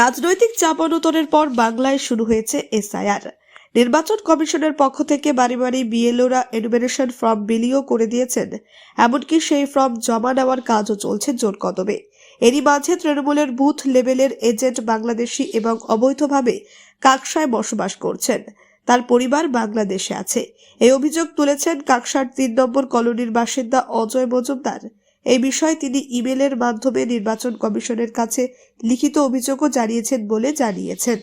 রাজনৈতিক চাপানোতরের পর বাংলায় শুরু হয়েছে এসআইআর। নির্বাচন কমিশনের পক্ষ থেকে বাড়ি বাড়ি বিএলওরা এনুমিনেশন ফর্ম বিলিও করে দিয়েছেন। এমনকি সেই ফর্ম জমা নেওয়ার কাজও চলছে জোর কদমে। এরই মাঝে তৃণমূলের বুথ লেভেলের এজেন্ট বাংলাদেশি এবং অবৈধভাবে কাকসায় বসবাস করছেন। তার পরিবার বাংলাদেশে আছে। এই অভিযোগ তুলেছেন কাকসার তিন নম্বর কলোনির বাসিন্দা অজয় মজুমদার। এই বিষয়ে তিনি ইমেলের মাধ্যমে নির্বাচন কমিশনের কাছে লিখিত অভিযোগও জানিয়েছেন বলে জানিয়েছেন।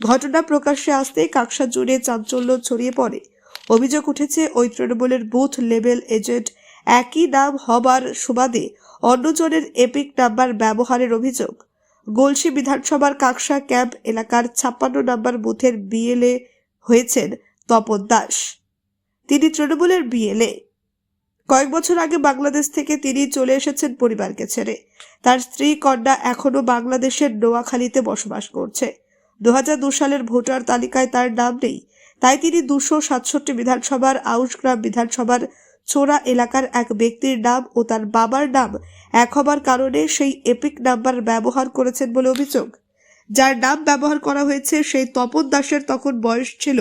ঘটনা প্রকাশ্যে আসতেই কাকসা জুড়ে চাঞ্চল্য ছড়িয়ে পড়ে। অভিযোগ উঠেছে, ওই তৃণমূলের বুথ লেভেল এজেন্ট একই নাম হবার সুবাদে অন্যজনের এপিক নাম্বার ব্যবহারের অভিযোগ। গলসি বিধানসভার কাকসা ক্যাম্প এলাকার ছাপ্পান্ন নম্বর বুথের বিএলএ হয়েছেন তপন দাস। তিনি তৃণমূলের বিএলএ। কয়েক বছর আগে বাংলাদেশ থেকে তিনি চলে এসেছেন পরিবারকে ছেড়ে। তার স্ত্রী কন্যা এখনও বাংলাদেশের নোয়াখালীতে বসবাস করছে। দু হাজার সালের ভোটার তালিকায় তার নাম নেই। তাই তিনি দুশো সাতষট্টি বিধানসভার আউশগ্রাম বিধানসভার চোরা এলাকার এক ব্যক্তির নাম ও তার বাবার নাম এক হবার কারণে সেই এপিক নাম্বার ব্যবহার করেছেন বলে অভিযোগ। যার নাম ব্যবহার করা হয়েছে সেই তপন দাসের তখন বয়স ছিল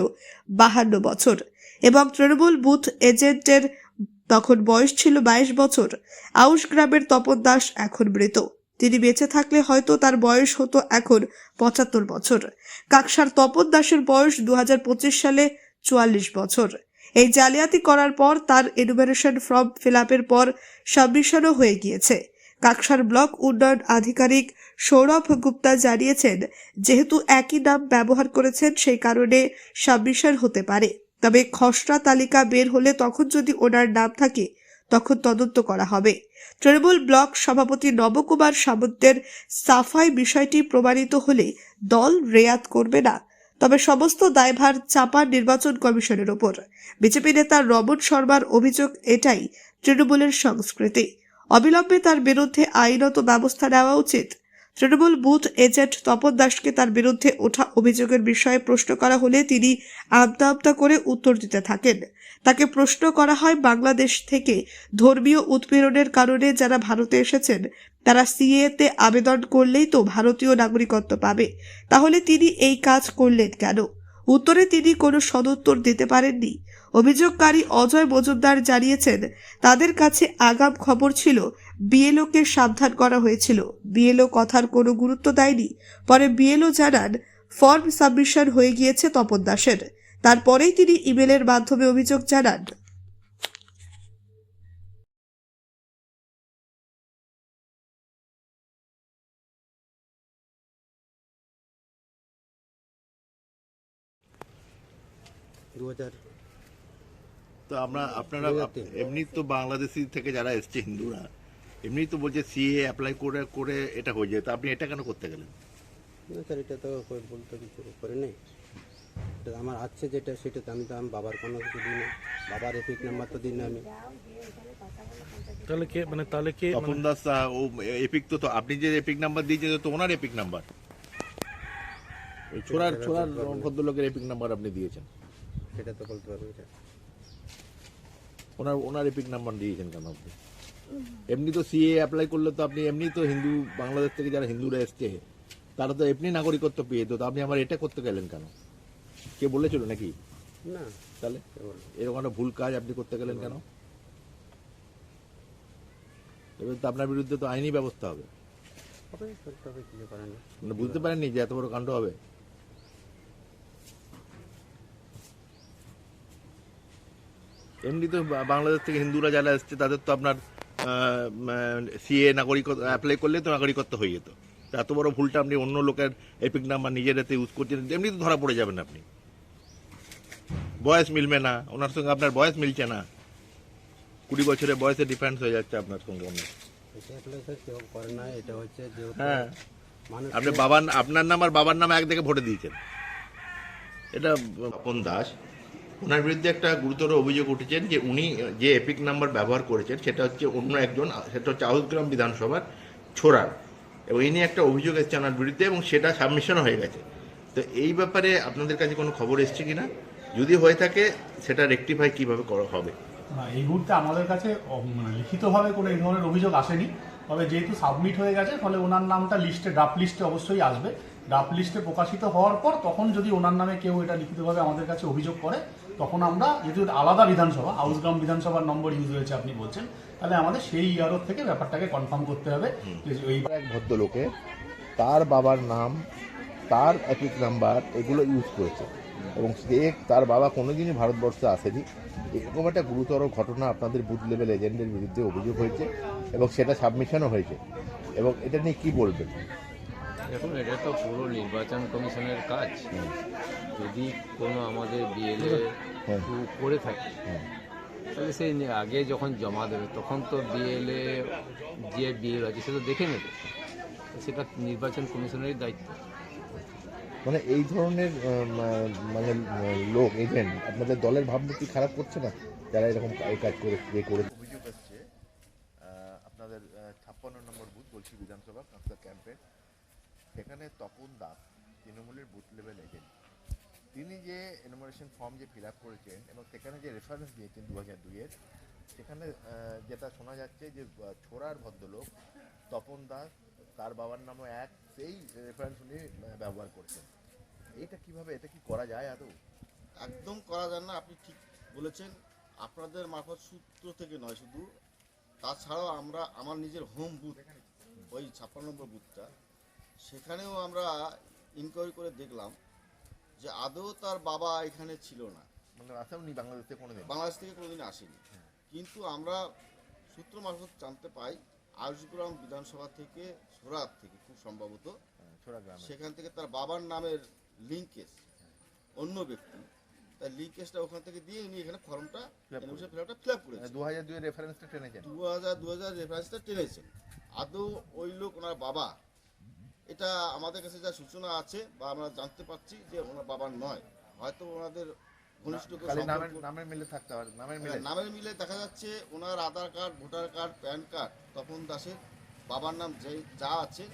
বাহান্ন বছর এবং তৃণমূল বুথ এজেন্টের তখন বয়স ছিল বাইশ বছর। আউশ গ্রামের তপন দাস এখন মৃত। তিনি বেঁচে থাকলে হয়তো তার বয়স হতো এখন পঁচাত্তর বছর। কাকসার তপন দাসের বয়স দু হাজার পঁচিশ সালে চুয়াল্লিশ বছর। এই জালিয়াতি করার পর তার এনুমারেশন ফর্ম ফিল আপের পর সাবমিশনও হয়ে গিয়েছে। কাকসার ব্লক উন্নয়ন আধিকারিক সৌরভ গুপ্তা জানিয়েছেন, যেহেতু একই নাম ব্যবহার করেছেন, সেই কারণে সাবমিশন হতে পারে। তবে খসড়া তালিকা বের হলে তখন যদি ওনার নাম থাকে, তখন তদন্ত করা হবে। তৃণমূল ব্লক সভাপতি নবকুমার সামন্তের সাফাই বিষয়টি প্রমাণিত হলে দল রেয়াত করবে না। তবে সমস্ত দায়ভার চাপা নির্বাচন কমিশনের ওপর। বিজেপি নেতা রমন শর্মার অভিযোগ এটাই, তৃণমূলের সংস্কৃতি। অবিলম্বে তার বিরুদ্ধে আইনত ব্যবস্থা নেওয়া উচিত। তৃণমূল বুথ এজেন্ট তপন দাসকে তার বিরুদ্ধে ওঠা অভিযোগের বিষয়ে প্রশ্ন করা হলে তিনি আমতা আমতা করে উত্তর দিতে থাকেন। তাকে প্রশ্ন করা হয় বাংলাদেশ থেকে ধর্মীয় উৎপীড়নের কারণে যারা ভারতে এসেছেন, তারা সিএতে আবেদন করলেই তো ভারতীয় নাগরিকত্ব পাবে। তাহলে তিনি এই কাজ করলেন কেন? উত্তরে তিনি কোনো সদুত্তর দিতে পারেননি। অভিযোগকারী অজয় মজুমদার জানিয়েছেন, তাদের কাছে আগাম খবর ছিল, বিএলওকে সাবধান করা হয়েছিল। বিএলও কথার কোনো গুরুত্ব দেয়নি। পরে বিএলও জানান, ফর্ম সাবমিশন হয়ে গিয়েছে তপন দাসের। তারপরেই তিনি ইমেলের মাধ্যমে অভিযোগ জানান। দু হাজার তো আমরা আপনারা। এমনি তো বাংলাদেশি থেকে যারা এসছে হিন্দুরা এমনি তো বলছে সিএ অ্যাপ্লাই করে করে এটা হয়ে যায়। তো আপনি এটা কেন করতে গেলেন? না স্যার এটা তো কই বলতে কিছু করে নেই। এটা আমার আছে যেটা সেটা তো আমি তো আমি বাবার কোনো কিছু দিই না। বাবার এপিক নাম্বার তো দিই না আমি। তাহলে কে মানে তাহলে কে তপন দাস ও এপিক তো তো আপনি যে এপিক নাম্বার দিয়েছেন তো ওনার এপিক নাম্বার ওই ছোড়ার ছোড়ার ভদ্রলোকের এপিক নাম্বার আপনি দিয়েছেন। সেটা তো বলতে পারব এটা ওনার ওনার এপিক নাম্বার দিয়েছেন কেন আপনি? এমনি তো সিএ অ্যাপ্লাই করলে তো আপনি এমনি তো হিন্দু বাংলাদেশ থেকে যারা হিন্দুরা এসছে তারা তো এমনি নাগরিকত্ব পেয়ে তো আপনি আমার এটা করতে গেলেন কেন? কে বলেছিল নাকি? না। তাহলে? এরকম একটা ভুল কাজ আপনি করতে গেলেন কেন? এবার তো আপনার বিরুদ্ধে তো আইনি ব্যবস্থা হবে। মানে বুঝতে পারেননি যে এত বড় কাণ্ড হবে? এমনি তো বাংলাদেশ থেকে হিন্দুরা যারা এসছে তাদের তো আপনার সিএ নাগরিকত্ব অ্যাপ্লাই করলে তো নাগরিকত্ব হয়ে যেত। এত বড় ভুলটা আপনি অন্য লোকের এপিক নাম্বার নিজের হাতে ইউজ করছেন এমনি তো ধরা পড়ে যাবেন আপনি। বয়স মিলবে না ওনার সঙ্গে আপনার বয়স মিলছে না। কুড়ি বছরের বয়সে ডিফারেন্স হয়ে যাচ্ছে আপনার সঙ্গে হচ্ছে হ্যাঁ। আপনি বাবার আপনার নাম আর বাবার নাম এক দেখে ভোটে দিয়েছেন। এটা তপন দাস ওনার বিরুদ্ধে একটা গুরুতর অভিযোগ উঠেছেন যে উনি, যে এপিক নাম্বার ব্যবহার করেছেন, সেটা হচ্ছে অন্য একজন, সেটা হচ্ছে আউসগ্রাম বিধানসভার ছোড়ার। এবং এই নিয়ে একটা অভিযোগ এসছে ওনার বিরুদ্ধে এবং সেটা সাবমিশনও হয়ে গেছে। তো এই ব্যাপারে আপনাদের কাছে কোনো খবর এসছে কি না যদি হয়ে থাকে, সেটা রেকটিফাই কীভাবে করা হবে? না এই মুহূর্তে আমাদের কাছে মানে লিখিতভাবে কোনো এই ধরনের অভিযোগ আসেনি। তবে যেহেতু সাবমিট হয়ে গেছে ফলে ওনার নামটা লিস্টে ড্রাফট লিস্টে অবশ্যই আসবে। ডাপ লিস্টে প্রকাশিত হওয়ার পর তখন যদি ওনার নামে কেউ এটা লিখিতভাবে আমাদের কাছে অভিযোগ করে তখন আমরা যেহেতু আলাদা বিধানসভা হাউসগ্রাম বিধানসভার নম্বর ইউজ হয়েছে আপনি বলছেন তাহলে আমাদের সেই ইয়ারও থেকে ব্যাপারটাকে কনফার্ম করতে হবে। যে ওই এক ভদ্রলোকে তার বাবার নাম তার এপিক নাম্বার এগুলো ইউজ করেছে। এবং সে তার বাবা কোনো দিনই ভারতবর্ষে আসেনি। এরকম একটা গুরুতর ঘটনা আপনাদের বুথ লেভেল এজেন্টের বিরুদ্ধে অভিযোগ হয়েছে এবং সেটা সাবমিশনও হয়েছে। এবং এটা নিয়ে কী বলবেন? দেখুন এটা তো পুরো নির্বাচন কমিশনের কাজ। যদি কোনো আমাদের বিএলএ। করে থাকে হ্যাঁ। তাহলে সেই আগে যখন জমা দেবে তখন তো বিএলএ যে বিএল আছে সে তো দেখে নেবে। সেটা নির্বাচন কমিশনেরই দায়িত্ব। মানে এই ধরনের মানে লোক এজেন্ট আপনাদের দলের ভাবমূর্তি খারাপ করছে না? যারা এরকম কাজ করে যে করে অভিযোগ আসছে আপনাদের ছাপ্পান্ন নম্বর বুথ, বলছি বিধানসভা কাঁকড়া ক্যাম্পে। সেখানে তপন দাস, তৃণমূলের বুথ লেভেল এজেন্ট তিনি যে এনুমারেশন ফর্ম যে ফিল আপ করেছেন এবং সেখানে যে রেফারেন্স দিয়েছেন দু হাজার দুইয়ের সেখানে যেটা শোনা যাচ্ছে যে ছোড়ার ভদ্রলোক তপন দাস তার বাবার নামও এক সেই রেফারেন্স উনি ব্যবহার করছেন। এটা কীভাবে এটা কি করা যায় আদৌ? একদম করা যায় না আপনি ঠিক বলেছেন। আপনাদের মারফত সূত্র থেকে নয় শুধু তাছাড়াও আমরা আমার নিজের হোম বুথ ওই ছাপ্পান্ন নম্বর বুথটা সেখানেও আমরা ইনকোয়ারি করে দেখলাম যে আদৌ তার বাবা এখানে ছিল না। মানে উনি বাংলাদেশে কোনোদিন? বাংলাদেশ থেকে কোনোদিন আসেনি। কিন্তু আমরা সূত্র মারফত জানতে পাই আয়ুষগ্রাম বিধানসভা থেকে সোরাত থেকে খুব সম্ভবত ছোড়া গ্রামে সেখান থেকে তার বাবার নামের লিঙ্কেজ অন্য ব্যক্তি। তার লিঙ্কেজটা ওখান থেকে দিয়ে উনি এখানে ফর্মটা Fill up ফিল আপ করেছেন। দু হাজার দুইয়ের রেফারেন্সটা টেনেছেন। দু হাজার দু হাজার রেফারেন্সটা টেনেছেন। আদৌ ওই লোক ওনার বাবা এটা আমাদের কাছে যা সূচনা আছে বা আমরা জানতে পারছি যে ওনার বাবার নয় হয়তো ওনাদের ঘনিষ্ঠ নামের মিলে থাকতে পারে নামের মিলে। হ্যাঁ, নামের মিলে দেখা যাচ্ছে ওনার Aadhaar card voter card PAN card Tapan দাসের বাবার নাম যে যা আছে।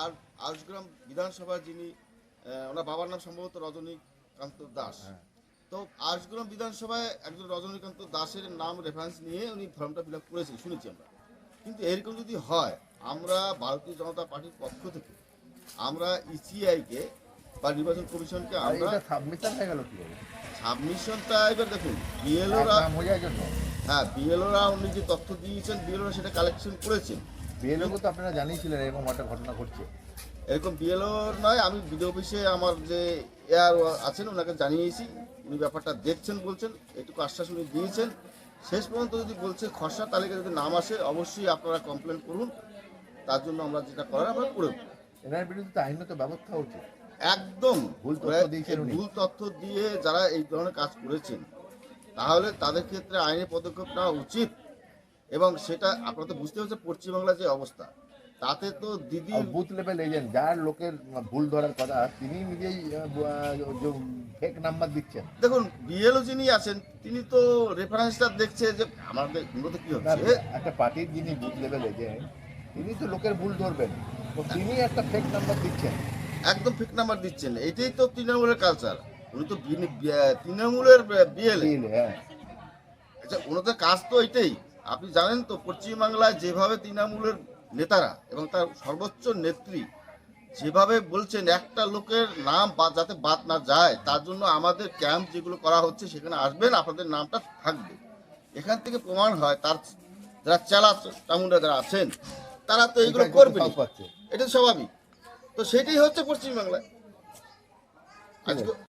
আর আউসগ্রাম বিধানসভার যিনি ওনার বাবার নাম সম্ভবত রজনীকান্ত দাস। তো আউসগ্রাম বিধানসভায় একজন রজনীকান্ত দাসের নাম রেফারেন্স নিয়ে উনি ফর্মটা ফিল আপ করেছেন শুনেছি আমরা। কিন্তু এরকম যদি হয় আমরা ভারতীয় জনতা পার্টির পক্ষ থেকে আমরা ইসিআইকে বা নির্বাচন কমিশনকে আমরা সাবমিশন হয়ে গেল সাবমিশনটা এবার দেখুন বিএলওরা হ্যাঁ বিএলওরা উনি যে তথ্য দিয়েছেন বিএলওরা সেটা কালেকশন করেছেন। বিএলও তো আপনারা জানিয়েছিলেন এরকম একটা ঘটনা ঘটছে। এরকম বিএলওর নয় আমি বিডিও অফিসে আমার যে এয়ার আছেন ওনাকে জানিয়েছি। উনি ব্যাপারটা দেখছেন বলছেন এটুকু আশ্বাস উনি দিয়েছেন। শেষ পর্যন্ত যদি বলছে খসড়া তালিকা যদি নাম আসে অবশ্যই আপনারা কমপ্লেন করুন। তার জন্য আমরা যেটা করার আমরা করে। এনার বিরুদ্ধে আইনত ব্যবস্থা হচ্ছে। একদম। ভুল উনি। ভুল তথ্য দিয়ে যারা এই ধরনের কাজ করেছেন তাহলে তাদের ক্ষেত্রে আইনি পদক্ষেপ নেওয়া উচিত। এবং সেটা আপনারা তো বুঝতে পারছেন পশ্চিমবাংলার যে অবস্থা। তাতে তো দিদি বুথ লেভেল এজেন্ট যার লোকের ভুল ধরার কথা তিনি নিজেই ফেক নাম্বার দিচ্ছেন। দেখুন বিএলও যিনি আছেন তিনি তো রেফারেন্সটা দেখছে যে আমাদের মূলত কি হচ্ছে। একটা পার্টির যিনি বুথ লেভেল এজেন্ট তিনি তো লোকের ভুল ধরবেন। তো তিনি একটা ফেক নাম্বার দিচ্ছেন। একদম ফেক নাম্বার দিচ্ছেন। এটাই তো তৃণমূলের কালচার উনি তো তৃণমূলের বিএলএ হ্যাঁ। আচ্ছা ওনাদের কাজ তো এটাই। আপনি জানেন তো পশ্চিমবাংলায় যেভাবে তৃণমূলের নেতারা এবং তার সর্বোচ্চ নেত্রী যেভাবে বলছেন একটা লোকের নাম যাতে বাদ না যায় তার জন্য আমাদের ক্যাম্প যেগুলো করা হচ্ছে সেখানে আসবেন আপনাদের নামটা থাকবে। এখান থেকে প্রমাণ হয় তার যারা চালা চামুন্ডা যারা আছেন তারা তো এগুলো করবে এটা স্বাভাবিক। তো সেটাই হচ্ছে পশ্চিমবাংলায়। আজকে